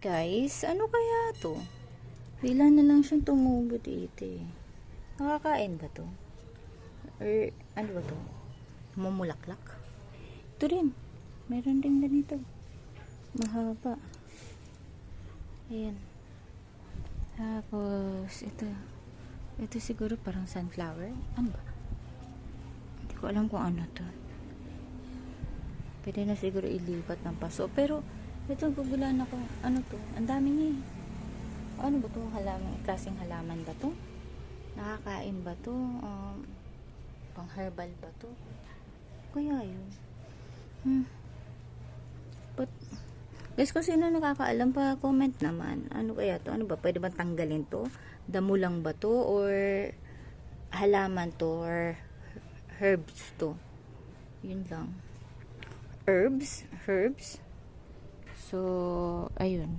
Guys, ano kaya to? Bila na lang siyang tumubo dito. Nakakain ba to? Or ano ba to? Mumulaklak? Ito rin. Meron din ganito. Mahaba. Ayan. Tapos, ito. Ito siguro parang sunflower. Ano ba? Hindi ko alam kung ano to. Pwede na siguro ilipat ng paso. Pero, ito, gugulan ako. Ano to? Ang dami niya eh. Ano ba to? Halaman, klaseng halaman ba to? Nakakain ba to? Um, pang herbal ba to? Kaya yun. Hmm. But, guys, kung sino nakakaalam pa, comment naman. Ano kaya to? Ano ba? Pwede ba tanggalin to? Damo lang ba to? Or halaman to? Or herbs to? Yun lang. Herbs? Herbs? So, ayun.